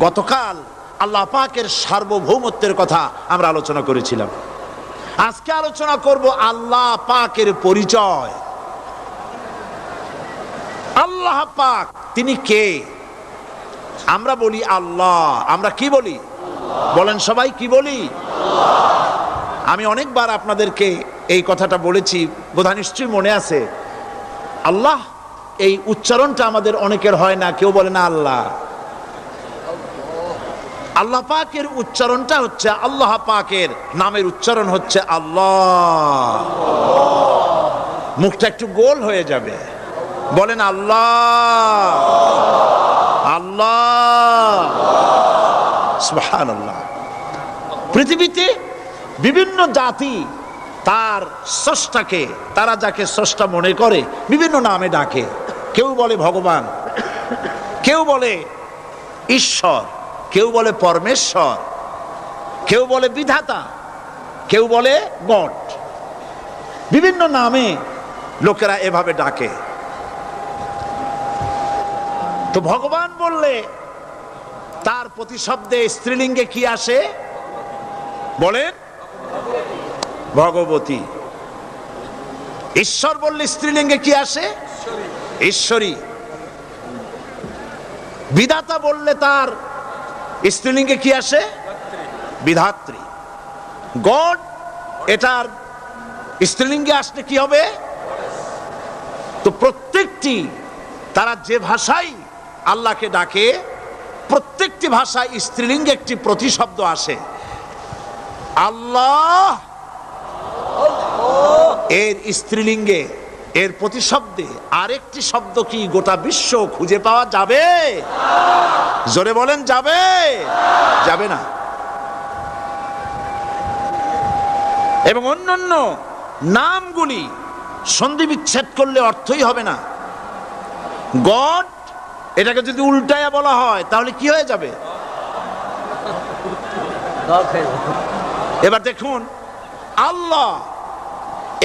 গতকাল আল্লাহ পাকের সার্বভৌমত্বের কথা আমরা আলোচনা করেছিলাম। আজকে আলোচনা করব আল্লাহ পাকের পরিচয়। আল্লাহ পাক, তিনি কে? আমরা বলি আল্লাহ। আমরা কি বলি? বলেন সবাই কি বলি? আমি অনেকবার আপনাদেরকে এই কথাটা বলেছি বোধা নিশ্চয়ই মনে আছে। আল্লাহ, এই উচ্চারণটা আমাদের অনেকের হয় না, কেউ বলে না আল্লাহ। আল্লাহ পাকের উচ্চারণটা হচ্ছে আল্লাহ পাকের নামের উচ্চারণ হচ্ছে আল্লাহ। মুখটা একটু গোল হয়ে যাবে। বলেন আল্লাহ। আল্লাহ। আল্লাহ পৃথিবীতে বিভিন্ন জাতি তার স্রষ্টাকে, তারা যাকে স্রষ্টা মনে করে, বিভিন্ন নামে ডাকে। কেউ বলে ভগবান, কেউ বলে ঈশ্বর কেউ বলে পরমেশ্বর, কেউ বলে বিধাতা, কেউ বলে গট বিভিন্ন নামে লোকেরা এভাবে ডাকে। তো ভগবান বললে, তার প্রতিশব্দে স্ত্রীলিঙ্গে কি আসে? বলেন, ভগবতী। ঈশ্বর বললে স্ত্রীলিঙ্গে কি আসে? ঈশ্বরী। বিধাতা বললে তার স্ত্রীলিঙ্গে কি আসে? বিধাত্রী। গড, এটার স্ত্রীলিঙ্গে আসলে কি হবে? তো প্রত্যেকটি, তারা যে ভাষাই আল্লাহকে ডাকে, প্রত্যেকটি ভাষায় স্ত্রীলিঙ্গে একটি প্রতিশব্দ আসে। আল্লাহ এর স্ত্রীলিঙ্গে এর প্রতিশব্দে আরেকটি শব্দ কি গোটা বিশ্ব খুঁজে পাওয়া যাবে? জোরে বলেন যাবে? যাবে না। এবং অন্যান্য নামগুলি সন্ধি বিচ্ছেদ করলে অর্থই হবে না। গড এটাকে যদি উল্টায়া বলা হয় তাহলে কি হয়ে যাবে? এবার দেখুন আল্লাহ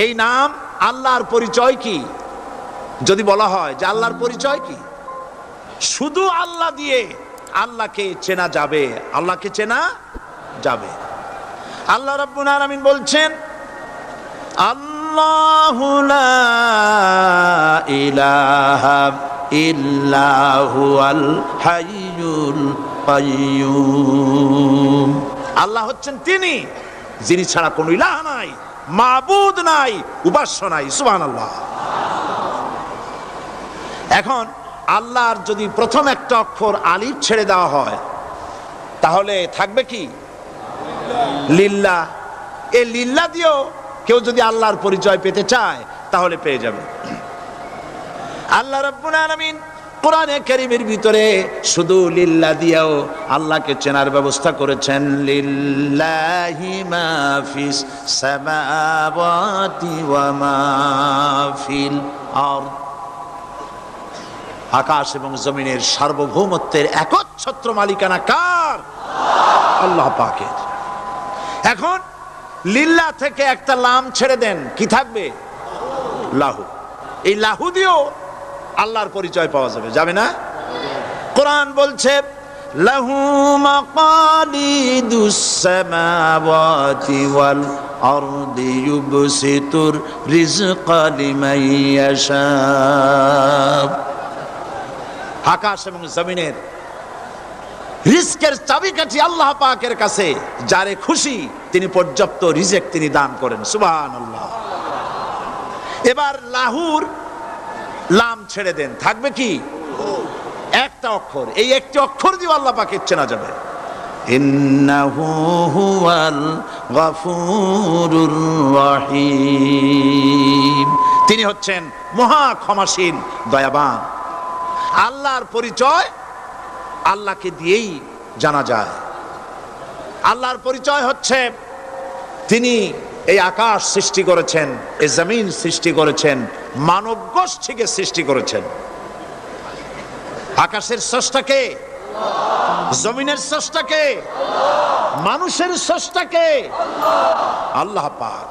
এই নাম আল্লাহর পরিচয় কি? যদি বলা হয় যে আল্লাহর পরিচয় কি? শুধু আল্লাহ দিয়ে আল্লাহকে চেনা যাবে। আল্লাহকে চেনা যাবে। আল্লাহ রাব্বুল আলামিন বলছেন, আল্লাহু লা ইলাহা ইল্লাহু আল হাইয়ুল আল্লাহ হচ্ছেন তিনি, যিনি ছাড়া কোনো ইলাহ নাই। মাবুদ নাই, উপাস্য নাই, সুবহানাল্লাহ। এখন আল্লাহর যদি প্রথম একটা অক্ষর আলিফ ছেড়ে দেওয়া হয়, তাহলে থাকবে কি? লিল্লা। এই লিল্লা দিয়েও কেউ যদি আল্লাহর পরিচয় পেতে চায়, তাহলে পেয়ে যাবে। আল্লাহ রাব্বুল আলামিন কোরআনে কারীমের ভিতরে শুধু লিল্লা দিয়েও আল্লাহকে চেনার ব্যবস্থা করেছেন, লিল্লাহি মা ফিস সামাওয়াতি ওয়া মা ফিল আরদ। আকাশ এবং জমিনের সার্বভৌমত্বের একচ্ছত্র মালিকানা কার? আল্লাহ পাকের। এখন লিল্লা থেকে একটা লাম ছেড়ে দেন, কি থাকবে? লাহু। এই লাহু দিয়েও আল্লাহর পরিচয় পাওয়া যাবে যাবে না? কোরআন বলছে, লাহু আকাশ এবং জমিনের রিস্কের চাবিকাঠি আল্লাহ পাকের কাছে, যারে খুশি তিনি পর্যাপ্ত রিজেক তিনি দান করেন আল্লাহ এবার লাহুর লাম ছেড়ে দেন। থাকবে কি? একটা অক্ষর। এই একটি অক্ষর দিয়ে আল্লাহ পাকে চেনা যাবে। তিনি হচ্ছেন মহা ক্ষমাশীল দয়াবান। আল্লাহর পরিচয় আল্লাহকে দিয়েই জানা যায়। আল্লাহর পরিচয় হচ্ছে তিনি এই আকাশ সৃষ্টি করেছেন, এই জমিন সৃষ্টি করেছেন, মানব গোষ্ঠীকে সৃষ্টি করেছেন। আকাশের স্রষ্টাকে জমিনের স্রষ্টাকে মানুষের স্রষ্টাকে আল্লাহ পাক।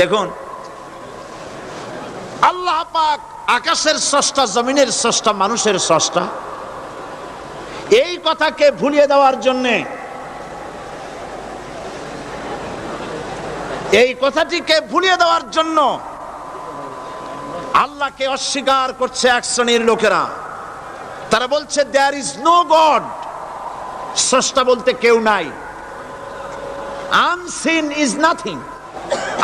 দেখুন, আল্লাহ পাক আকাশের স্রষ্টা, জমিনের স্রষ্টা, মানুষের স্রষ্টা। এই কথাকে ভুলিয়ে দেওয়ার জন্যে এই কথাটিকে ভুলিয়ে দেওয়ার জন্য আল্লাহকে অস্বীকার করছে এক শ্রেণির লোকেরা। তারা বলছে দেয়ার ইজ নো গড স্রষ্টা বলতে কেউ নাই। আনসিন ইজ নাথিং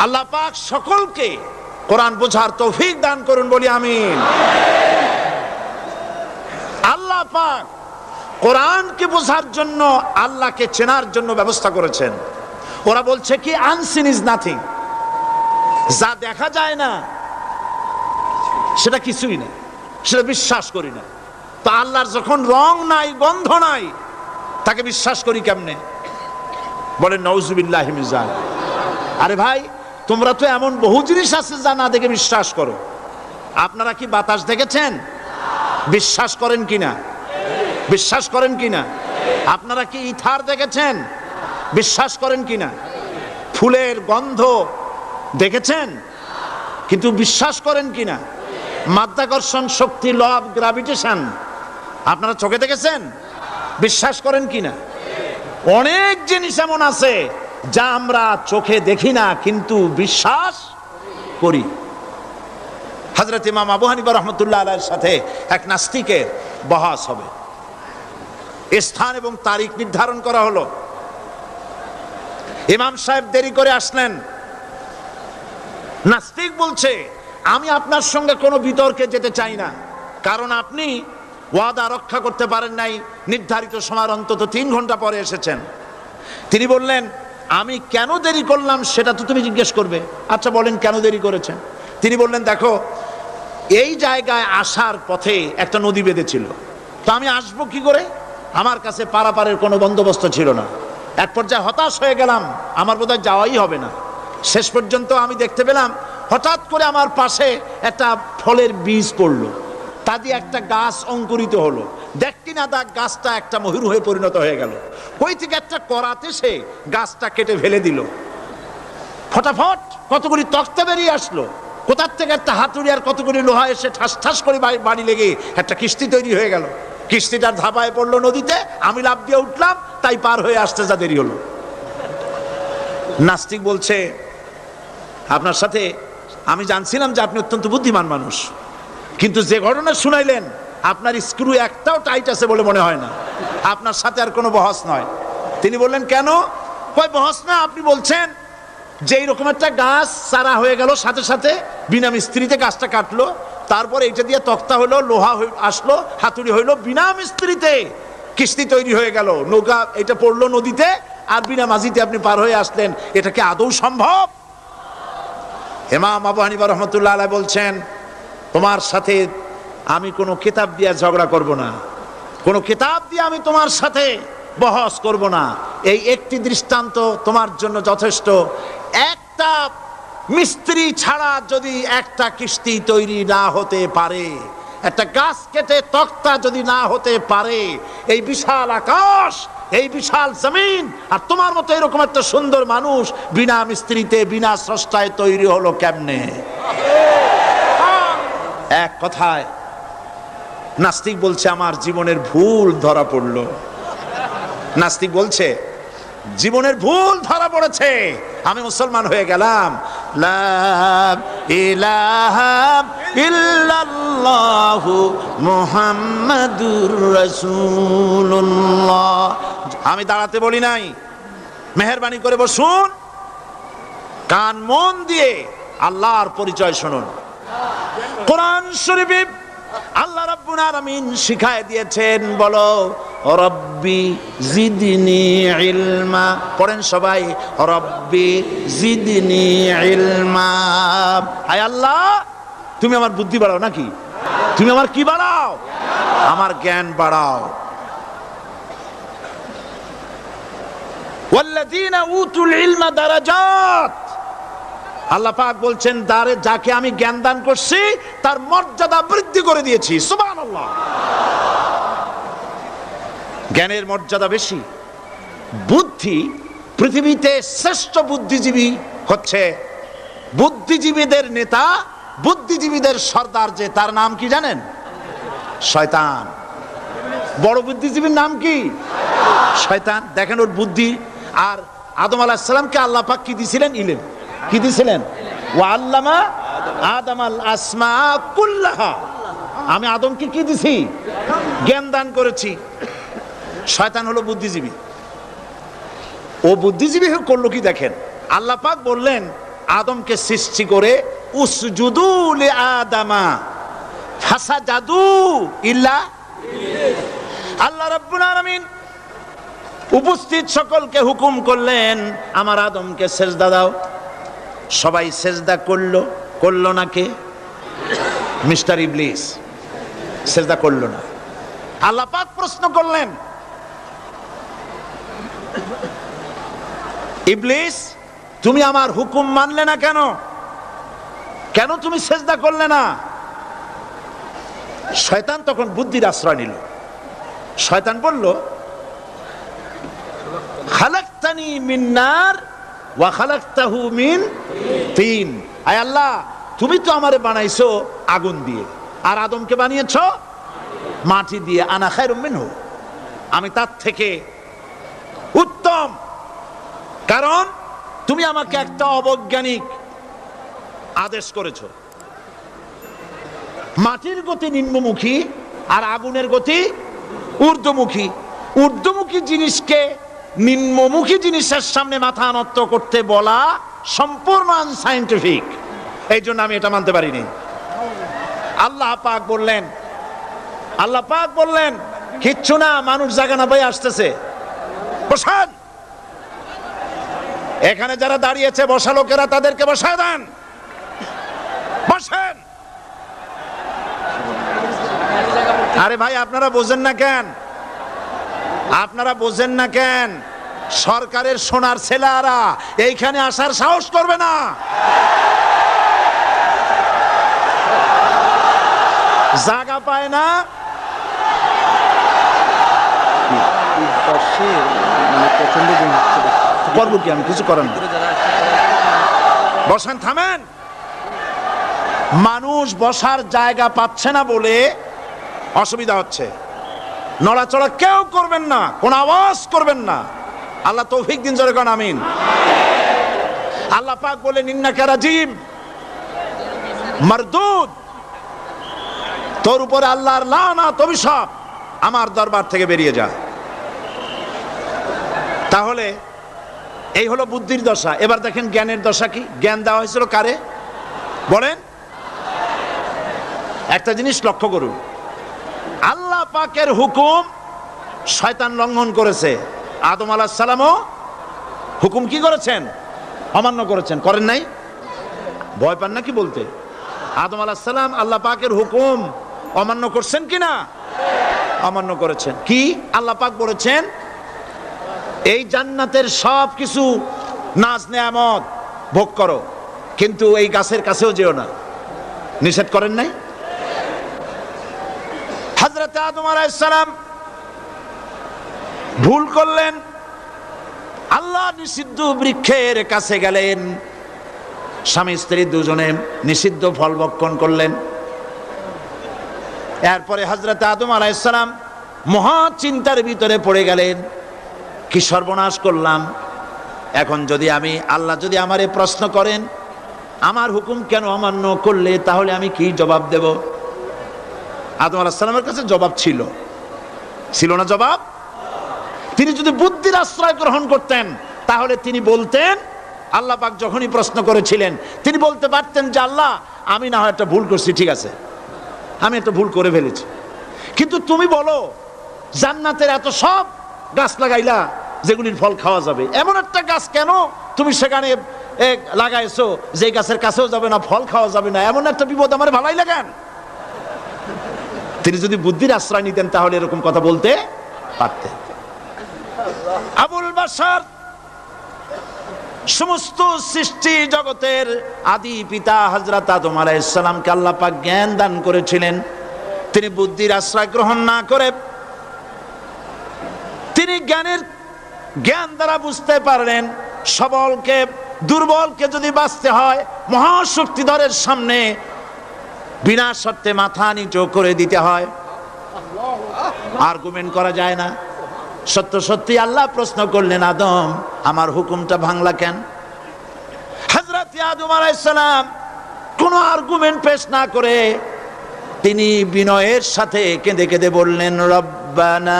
আল্লাহ পাক সকলকে কোরআন বোঝার তৌফিক দান করুন, বলি আমিন। আল্লাহ পাক কোরআনকে বোঝার জন্য আল্লাহকে চেনার জন্য ব্যবস্থা করেছেন। ওরা বলছে কি আনসিন ইজ নাথিং যা দেখা যায় না, সেটা কিছুই না, সেটা বিশ্বাস করি না। তো আল্লাহর যখন রং নাই, গন্ধ নাই, তাকে বিশ্বাস করি কেমনে? বলে নওজুবিল্লাহ মিজান আরে ভাই, তোমরা তো এমন বহু জিনিস আছে যা না দেখে বিশ্বাস করো। আপনারা কি বাতাস দেখেছেন? বিশ্বাস করেন কিনা? বিশ্বাস করেন কিনা? আপনারা কি ইথার দেখেছেন? বিশ্বাস করেন কি না? ফুলের গন্ধ দেখেছেন? কিন্তু বিশ্বাস করেন কি না? মাধ্যাকর্ষণ, শক্তি, লব, গ্রাভিটেশন, আপনারা চোখে দেখেছেন? বিশ্বাস করেন কি না? অনেক জিনিস এমন আছে যা আমরা চোখে দেখি না, কিন্তু বিশ্বাস করি। হজরত ইমাম আবু হানিবা রহমতুল্লাহ আলাইয়ের সাথে এক নাস্তিকের বহাস হবে। স্থান এবং তারিখ নির্ধারণ করা হলো। ইমাম সাহেব দেরি করে আসলেন। নাস্তিক বলছে, আমি আপনার সঙ্গে কোনো বিতর্কে যেতে চাই না, কারণ আপনি ওয়াদা রক্ষা করতে পারেন নাই, নির্ধারিত সময়ের অন্তত তিন ঘণ্টা পরে এসেছেন। তিনি বললেন, আমি কেন দেরি করলাম সেটা তো তুমি জিজ্ঞেস করবে। আচ্ছা বলেন কেন দেরি করেছেন? তিনি বললেন, দেখো, এই জায়গায় আসার পথে একটা নদী বেঁধেছিল। তো আমি আসব কি করে? আমার কাছে পারাপারের কোনো বন্দোবস্ত ছিল না। এক পর্যায়ে হতাশ হয়ে গেলাম, আমার বোধহয় যাওয়াই হবে না। শেষ পর্যন্ত আমি দেখতে পেলাম, হঠাৎ করে আমার পাশে একটা ফলের বীজ পড়ল। তা দিয়ে একটা গাছ অঙ্কুরিত হলো। দেখটি না দেখ, গাছটা একটা ময়ূর হয়ে পরিণত হয়ে গেল। ওই থেকে একটা করাতে সে গাছটা কেটে ফেলে দিল। ফটাফট কতগুলি তক্তা বেরিয়ে আসলো। কোথার থেকে একটা হাতুড়ি আর কতগুলি লোহা এসে ঠাস ঠাস করে বাড়ি লেগে একটা কিস্তি তৈরি হয়ে গেল। কিস্তিটার ধাপায় পড়ল নদীতে, আমি লাভ দিয়ে উঠলাম, তাই পার হয়ে আসতে যা দেরি হলো। নাস্তিক বলছে, আপনার সাথে আমি জানছিলাম যে আপনি অত্যন্ত বুদ্ধিমান মানুষ, কিন্তু যে ঘটনা শুনাইলেন, আপনার স্ক্রু একটাও টাইট আছে বলে মনে হয় না। আপনার সাথে আর কোনো বহস নয়। তিনি বললেন, কেন? কয়, বহস না, আপনি বলছেন যে এইরকম একটা গাছ চারা হয়ে গেল সাথে সাথে, বিনা মিস্ত্রিতে গাছটা কাটলো তারপর এইটা দিয়ে তক্তা হলো, লোহা আসলো, হাতুড়ি হইল, বিনা মিস্ত্রিতে কিস্তি তৈরি হয়ে গেল। নৌকা এটা পড়ল নদীতে আর বিনা মাঝিতে আপনি পার হয়ে আসলেন। এটা কি আদৌ সম্ভব? হেমাম আবু হানিফা রহমতুল্লাহ আলাই বলছেন, তোমার সাথে আমি কোনো কিতাব দিয়ে ঝগড়া করব না। কোনো কিতাব দিয়ে আমি তোমার সাথে বহস করব না। এই একটি দৃষ্টান্ত তোমার জন্য যথেষ্ট। একটা মিস্ত্রি ছাড়া যদি একটা কিস্তি তৈরি না হতে পারে, একটা গাছ কেটে তক্তা যদি না হতে পারে, এই বিশাল আকাশ, এই বিশাল জমিন, আর তোমার মতো এরকম একটা সুন্দর মানুষ বিনা মিস্ত্রিতে, বিনা স্রষ্টায় তৈরি হলো কেমনে? এক কথায়, নাস্তিক বলছে, আমার জীবনের ভুল ধরা পড়ল। নাস্তিক বলছে, জীবনের ভুল ধরা পড়েছে, আমি মুসলমান হয়ে গেলাম। আমি দাঁড়াতে বলি নাই। মেহরবানি করে বসুন। কান, মন দিয়ে আল্লাহর পরিচয় শুনুন। কোরআন শরীফে আল্লাহ রাব্বুল আলামিন শিখায় দিয়েছেন, বলো রব্বি জিদনি ইলমা। পড়েন সবাই, রব্বি জিদনি ইলমা। হায় আল্লাহ, তুমি আমার বুদ্ধি বাড়াও নাকি? তুমি আমার কি বাড়াও? আমার জ্ঞান বাড়াও। ওয়াল্লাযীনা উতুল ইলমা দারাজাত। আল্লাহ পাক বলছেন, দারে যাকে আমি জ্ঞান দান করছি, তার মর্যাদা বৃদ্ধি করে দিয়েছি। সুবহানাল্লাহ। জ্ঞানের মর্যাদা বেশি। বুদ্ধি পৃথিবীতে শ্রেষ্ঠ বুদ্ধিজীবী হচ্ছে বুদ্ধিজীবীদের নেতা, বুদ্ধিজীবীদের সর্দার যে, তার নাম কি জানেন? শয়তান। বড় বুদ্ধিজীবীর নাম কি? শয়তান। দেখেন ওর বুদ্ধি। আর আদম আলাহিসাল্লামকে আল্লাহ পাক কি দিছিলেন? ইলেম। কি দিছিলেন? ও আল্লামা আদম আল আসমা কুল্লাহা। আমি আদমকে কি দিছি? জ্ঞান দান করেছি। শয়তান হলো বুদ্ধিজীবী। ও বুদ্ধিজীবী হয়ে করল কি দেখেন? আল্লাহ পাক বললেন, আদমকে সৃষ্টি করে, উসজুদু লি আদামা ফাসা জাদু ইল্লা আল্লাহ রাব্বুল আলামিন উপস্থিত সকলকে হুকুম করলেন, আমার আদমকে সেজদা দাও। সবাই সেজদা করল করল না কে? মিস্টার ইবলিস। সেজদা করল না। আল্লাহ পাক প্রশ্ন করলেন ইবলিস, তুমি আমার হুকুম মানলে না কেন? কেন তুমি সেজদা করলে না? শয়তান তখন বুদ্ধির আশ্রয় নিল। শয়তান বলল, খালাক্তানি মিন্নার ওয়া খালাক্তাহু মিন তিন। আয় আল্লাহ, তুমি তো আমারে বানাইছো আগুন দিয়ে। আর আদমকে বানিয়েছো মাটি দিয়ে। আনা খায়রুম মিনহু। আমি তার থেকে কারণ তুমি আমাকে একটা অবৈজ্ঞানিক আদেশ করেছ। মাটির গতি নিম্নমুখী আর আগুনের গতি ঊর্ধ্বমুখী। ঊর্ধ্বমুখী জিনিসকে নিম্নমুখী জিনিসের সামনে মাথা নত করতে বলা সম্পূর্ণ আনসাইন্টিফিক এই জন্য আমি এটা মানতে পারিনি। আল্লাহ পাক বললেন, আল্লাহ পাক বললেন, কিচ্ছু না, মানুষ জায়গা না পাই আসতেছে। বসান। এখানে যারা দাঁড়িয়েছে বসা লোকেরা তাদেরকে বসায় দেন বসেন আরে ভাই আপনারা বোঝেন না কেন আপনারা বোঝেন না কেন সরকারের সোনার ছেলেরা এইখানে আসার সাহস করবে না জায়গা পায় না করব কি আমি কিছু করেন বসেন, থামেন। মানুষ বসার জায়গা পাচ্ছে না বলে অসুবিধা হচ্ছে। নড়াচড়া কেউ করবেন না, কোন আওয়াজ করবেন না। আল্লাহ তৌফিক দিন, জোরে কোন, আমিন। আল্লাহ পাক বলে নিন্না রাজিম মারদুদ। তোর উপরে আল্লাহর লানাত, অভিশাপ। আমার দরবার থেকে বেরিয়ে যা। তাহলে এই হলো বুদ্ধির দশা। এবার দেখেন জ্ঞানের দশা কি? জ্ঞান দেওয়া হয়েছিল কারে? বলেন। একটা জিনিস লক্ষ্য করুন। আল্লাহ পাকের হুকুম শয়তান লঙ্ঘন করেছে। আদম আলাহ সালামও হুকুম কি করেছেন? অমান্য করেছেন। করেন নাই? ভয় পান না কি বলতে? আদম আলাহ সালাম আল্লাহ পাকের হুকুম অমান্য করছেন কি না অমান্য করেছেন। কি? আল্লাহ পাক বলেছেন এই জান্নাতের সব কিছু নাচ নেয়ামত ভোগ করো। কিন্তু এই গাছের কাছেও যেও না। নিষেধ করেন নাই? হজরত আদম আলাইসালাম ভুল করলেন। আল্লাহ নিষিদ্ধ বৃক্ষের কাছে গেলেন। স্বামী স্ত্রী দুজনে নিষিদ্ধ ফল ভক্ষণ করলেন। এরপরে হজরত আদম আলাইসালাম মহা চিন্তার ভিতরে পড়ে গেলেন। কি সর্বনাশ করলাম? এখন যদি আমি, আল্লাহ যদি আমার আমারে প্রশ্ন করেন, আমার হুকুম কেন অমান্য করলে, তাহলে আমি কি জবাব দেব? আদম আলাহিসাল্লামের কাছে জবাব ছিল। ছিল না জবাব? তিনি যদি বুদ্ধির আশ্রয় গ্রহণ করতেন, তাহলে তিনি বলতেন, আল্লাহ পাক যখনই প্রশ্ন করেছিলেন, তিনি বলতে পারতেন যে, আল্লাহ, আমি না হয় একটা ভুল করছি, ঠিক আছে। আমি একটা ভুল করে ফেলেছি। কিন্তু তুমি বলো, জান্নাতের এত সব গাছ লাগাইলা যেগুলির ফল খাওয়া যাবে। এমন একটা গাছ কেন তুমি সেখানে লাগাইছো? যে গাছের কাছেও যাবে না, ফল খাওয়া যাবে না। এমন একটা বিপদ আমার ভালাই লাগান। তিনি যদি বুদ্ধির আশ্রয় নিতেন, তাহলে এরকম কথা বলতে পারতেন। আবুল বাসার সমস্ত সৃষ্টি জগতের আদি পিতা হজরত আদম আলাইসালামকে আল্লাহ জ্ঞান দান করেছিলেন। তিনি বুদ্ধির আশ্রয় গ্রহণ না করে, তিনি জ্ঞানের জ্ঞান দ্বারা বুঝতে পারলেন সবলকে, দুর্বলকে যদি বাঁচতে হয়, মহাশক্তিধরের সামনে বিনা সত্ত্বে মাথা নিচু করে দিতে হয়। আর্গুমেন্ট করা যায় না। সত্য সত্যি আল্লাহ প্রশ্ন করলেন, আদম, আমার হুকুমটা ভাঙলা কেন? হজরত আদম আলাইসালাম কোনো আর্গুমেন্ট পেশ না করে তিনি বিনয়ের সাথে কেঁদে কেঁদে বললেন, রব্বানা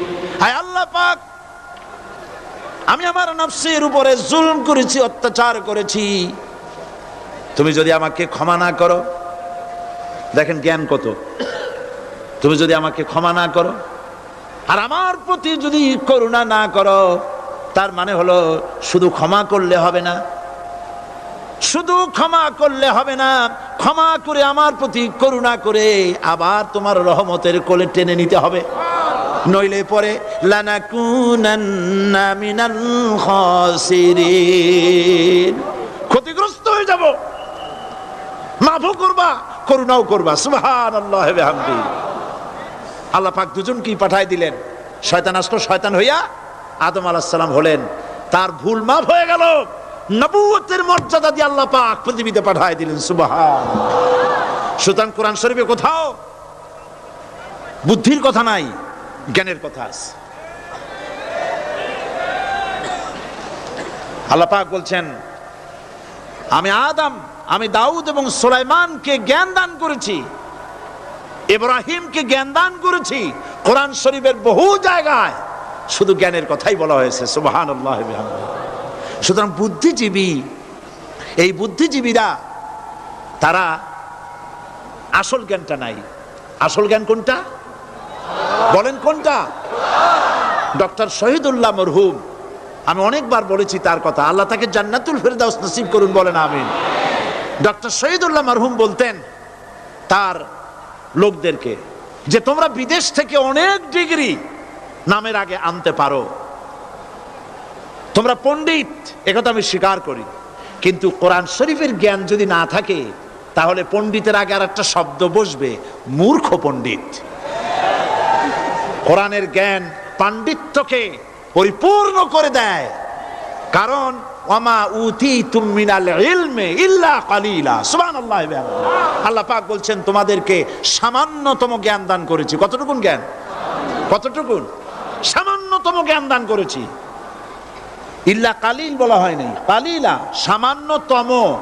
আমি আমার নফসের উপরে জুলম করেছি, অত্যাচার করেছি। তুমি যদি আমাকে ক্ষমা না করো, দেখেন জ্ঞান কত। তুমি যদি আমাকে ক্ষমা না করো, আর আমার প্রতি যদি করুণা না করো, তার মানে হলো শুধু ক্ষমা করলে হবে না। শুধু ক্ষমা করলে হবে না, ক্ষমা করে আমার প্রতি করুণা করে আবার তোমার রহমতের কোলে টেনে নিতে হবে। নইলে পরে লানাকুনান্না মিনাল খাসিরিন। ক্ষতিগ্রস্ত হয়ে যাব। মাফও করবা, করুণাও করবা। সুবহানাল্লাহ বিহামদি। আল্লাহ পাক দুজনকেই পাঠায় দিলেন। শয়তান আসলো শয়তান হইয়া আদম আলাহিসাল্লাম হলেন। তার ভুল মাফ হয়ে গেল। নবুয়তের মর্যাদা দিয়ে আল্লাহ পাক পৃথিবীতে পাঠায় দিলেন। সুবহান সুতরাং কোরআন শরীফে কোথাও বুদ্ধির কথা নাই। জ্ঞানের কথা আছে। আল্লাহ পাক বলছেন, আমি আদম, আমি দাউদ এবং সুলাইমানকে জ্ঞান দান করেছি, ইব্রাহিমকে জ্ঞান দান করেছি, কোরআন শরীফের বহু জায়গায়। শুধু জ্ঞানের কথাই বলা হয়েছে সুবাহান সুতরাং বুদ্ধিজীবী, এই বুদ্ধিজীবীরা, তারা আসল জ্ঞানটা নাই। আসল জ্ঞান কোনটা? বলেন কোনটা? ডক্টর শহীদুল্লাহ মরহুম। আমি অনেকবার বলেছি তার কথা। আল্লাহ তাকে জান্নাতুল ফেরদাউস নসিব করুন, বলেন আমিন। ডক্টর শহীদুল্লাহ মরহুম বলতেন তার লোকদেরকে যে তোমরা বিদেশ থেকে অনেক ডিগ্রি নামের আগে আনতে পারো। তোমরা পণ্ডিত একথা আমি স্বীকার করি। কিন্তু কোরআন শরীফের জ্ঞান যদি না থাকে, তাহলে পণ্ডিতের আগে আর একটা শব্দ বসবে, মূর্খ পণ্ডিত। কোরআনের জ্ঞান পাণ্ডিত্যকে পরিপূর্ণ করে দেয়। কারণ, ওয়ামা উতি তুমিনাল ইলমে ইল্লা কালিলা। সুবহানাল্লাহ। আল্লাহ পাক বলছেন, তোমাদেরকে সামান্যতম জ্ঞান দান করেছি। কতটুকুন জ্ঞান? কতটুকুন? সামান্যতম জ্ঞান দান করেছি। ইল্লা কালিল বলা হয় নাই। কালিলা, সামান্যতম।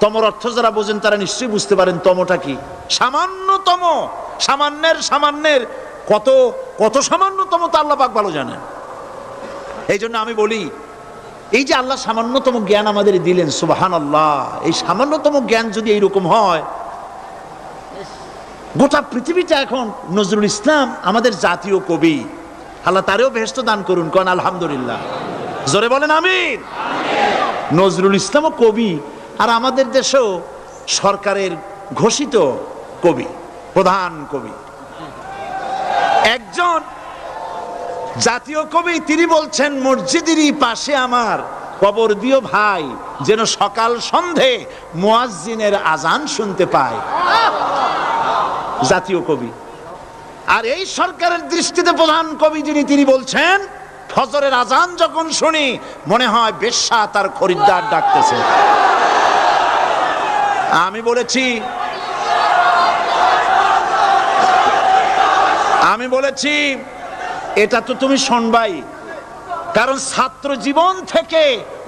তমর অর্থ যারা বোঝেন, তারা নিশ্চয়ই বুঝতে পারেন তমটা কি। সামান্যতম। সামান্যের সামান্যের কত কত সামান্যতম তা আল্লাহ পাক ভালো জানেন। এই জন্য আমি বলি, এই যে আল্লাহ সামান্যতম জ্ঞান আমাদের দিলেন সুবাহান আল্লাহ এই সামান্যতম জ্ঞান যদি এইরকম হয়, গোটা পৃথিবীটা এখন নজরুল ইসলাম আমাদের জাতীয় কবি। আল্লাহ তারেও বেহস্ত দান করুন, কন আলহামদুলিল্লাহ। জোরে বলেন আমিন। নজরুল ইসলামও কবি, আর আমাদের দেশেও সরকারের ঘোষিত কবি, প্রধান কবি। একজন জাতীয় কবি, তিনি বলছেন, মসজিদেরই পাশে আমার কবর দিও ভাই, যেন সকাল সন্ধে মুয়াজ্জিনের আজান শুনতে পায়। জাতীয় কবি। আর এই সরকারের দৃষ্টিতে প্রধান কবি যিনি, তিনি বলছেন, ফজরের আজান যখন শুনি, মনে হয় বেশ্যা তার খরিদ্দার ডাকতেছে। আমি বলেছি আমি বলেছি, এটা তো তুমি শুনবাই। কারণ ছাত্র জীবন থেকে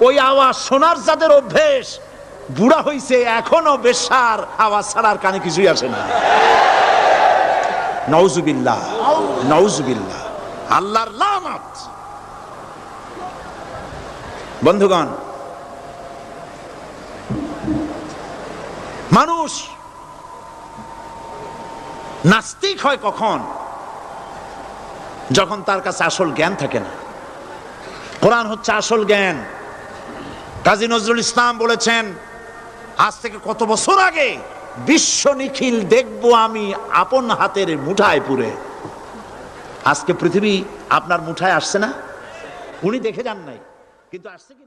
ওই আওয়াজ শোনার যাদের অভ্যেস, বুড়া হইছে এখনও বেশার আওয়াজ ছাড়ার কানে কিছুই আসে না। নওজুবিল্লাহ নওজুবিল্লাহ, আল্লাহর লানত। বন্ধুগণ, মানুষ নাস্তিক হয় কখন? যখন তার কাছে আসল জ্ঞান থাকে না। কোরআন হচ্ছে আসল জ্ঞান। কাজী নজরুল ইসলাম বলেছেন, আজ থেকে কত বছর আগে বিশ্ব নিখিল দেখব আমি আপন হাতের মুঠায় পুরে। আজকে পৃথিবী আপনার মুঠায় আসছে না? উনি দেখে যান নাই, কিন্তু আসছে কি